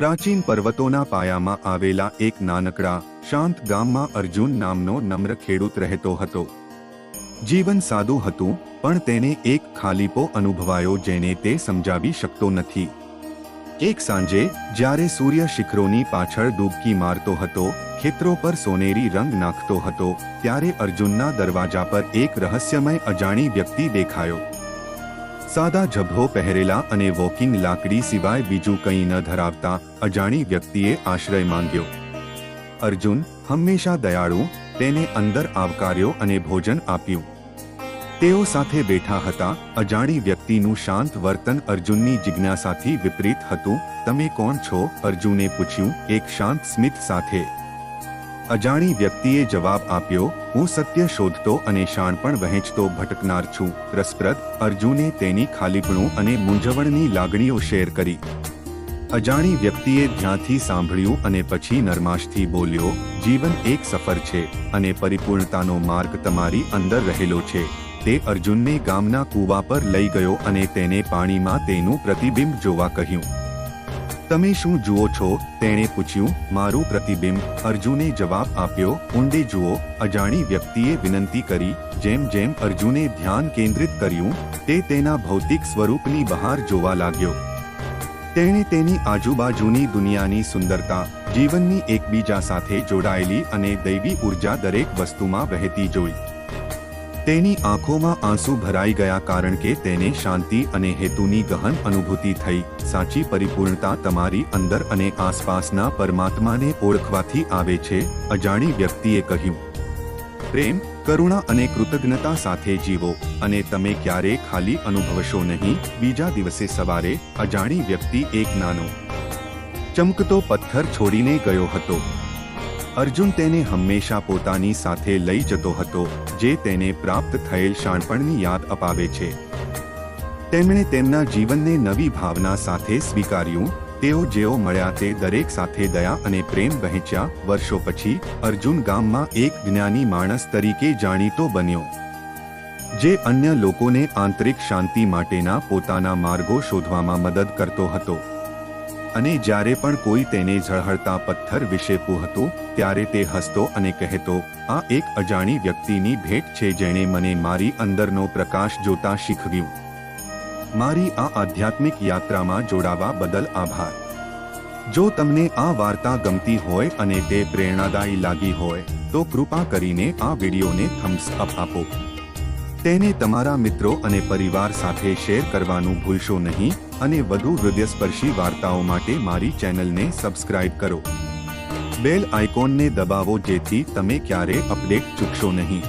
પ્રાચીન પર્વતોના પાયામાં આવેલા એક નાનકડા શાંત ગામમાં અર્જુન નામનો નમ્ર ખેડૂત રહેતો હતો. જીવન સાદું હતું, પણ તેને એક ખાલીપો અનુભવાયો જેને તે સમજાવી શકતો નથી. એક સાંજે, જ્યારે સૂર્ય શિખરોની પાછળ ડૂબકી મારતો હતો, ખેતરો પર સોનેરી રંગ નાખતો હતો, ત્યારે અર્જુનના દરવાજા પર એક રહસ્યમય અજાણી વ્યક્તિ દેખાયો. સાદા ઝભ્ભો પહેરેલા અને વોકિંગ લાકડી સિવાય બીજું કંઈ ન ધરાવતા અજાણી વ્યક્તિએ આશ્રય માંગ્યો. અર્જુન હંમેશા દયાળુ, તેને અંદર આવકાર્યો અને ભોજન આપ્યું. તેઓ સાથે બેઠા હતા, અજાણી વ્યક્તિનું શાંત વર્તન અર્જુનની જિજ્ઞાસાથી વિપરીત હતું. તમે કોણ છો? અર્જુને પૂછ્યું. એક શાંત સ્મિત સાથે. અજાણી વ્યક્તિએ જવાબ આપ્યો, હું સત્ય શોધતો અને શાણપણ વહેંચતો ભટકનાર છું. રસપ્રદ, અર્જુને તેની ખાલીપણું અને મૂંઝવણની લાગણીઓ શેર કરી. અજાણી વ્યક્તિએ ધ્યાનથી સાંભળ્યું અને પછી નરમાશથી બોલ્યો, જીવન એક સફર છે અને પરિપૂર્ણતાનો માર્ગ તમારી અંદર રહેલો છે. તે અર્જુનને ગામના કૂવા પર લઈ ગયો અને તેને પાણીમાં તેનું પ્રતિબિંબ જોવા કહ્યું. તમે શું જુઓ છો? તેણે પૂછ્યું. મારું પ્રતિબિંબ અર્જુને જવાબ આપ્યો. ઊંડે જુઓ. અજાણી વ્યક્તિએ વિનંતી કરી. જેમ જેમ અર્જુને ધ્યાન કેન્દ્રિત કર્યું, તે તેના ભૌતિક સ્વરૂપની બહાર જોવા લાગ્યો. તેણે તેની આજુબાજુની દુનિયાની સુંદરતા, જીવનની એકબીજા સાથે જોડાયેલી અને દૈવી ઊર્જા દરેક વસ્તુમાં વહેતી જોઈ. તેની આંખોમાં આંસુ ભરાઈ ગયા કારણ કે તેને શાંતિ અને હેતુની ગહન અનુભૂતિ થઈ. સાચી પરિપૂર્ણતા તમારી અંદર અને આસપાસના પરમાત્માને ઓળખવાથી આવે છે, અજાણી વ્યક્તિએ કહ્યું. પ્રેમ, કરુણા અને કૃતજ્ઞતા સાથે જીવો અને તમે ક્યારેય ખાલી અનુભવશો નહીં, બીજા દિવસે સવારે, અજાણી વ્યક્તિ એક નાનો ચમકતો પથ્થર છોડીને ગયો હતો. અર્જુન તેને હંમેશા પોતાની સાથે લઈ જતો હતો, જે તેને પ્રાપ્ત થયેલ શાણપણની યાદ અપાવે છે. તેમણે તેમના જીવનને નવી ભાવના સાથે સ્વીકાર્યું, તેઓ જેઓ મળ્યા તે દરેક સાથે દયા અને પ્રેમ વહેંચ્યા, વર્ષો પછી અર્જુન ગામમાં એક જ્ઞાની માણસ તરીકે જાણીતો બન્યો, જે અન્ય લોકોને આંતરિક શાંતિ માટેના પોતાના માર્ગો શોધવામાં મદદ કરતો હતો. અને જ્યારે પણ કોઈ તેને ઝળહળતા પથ્થર વિશે પૂહતો, ત્યારે તે હસતો અને કહેતો, આ એક અજાણી વ્યક્તિની ભેટ છે જેણે મને મારી અંદરનો પ્રકાશ જોતા શીખવ્યું. મારી આ આધ્યાત્મિક યાત્રામાં જોડાવા બદલ આભાર. જો તમને આ વાર્તા ગમતી હોય અને તે પ્રેરણાદાયી લાગી હોય, તો કૃપા કરીને આ વિડીયોને થમ્સ અપ આપો. તેને તમારા મિત્રો અને પરિવાર સાથે શેર કરવાનું ભૂલશો નહીં. અને વધુ હૃદયસ્પર્શી વાર્તાઓ માટે મારી ચેનલને સબસ્ક્રાઇબ કરો. બેલ આઇકોનને દબાવો જેથી તમે ક્યારે અપડેટ ચૂકશો નહીં.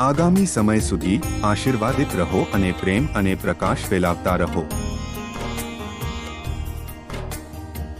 આગામી સમય સુધી આશીર્વાદિત રહો અને પ્રેમ અને પ્રકાશ ફેલાવતા રહો.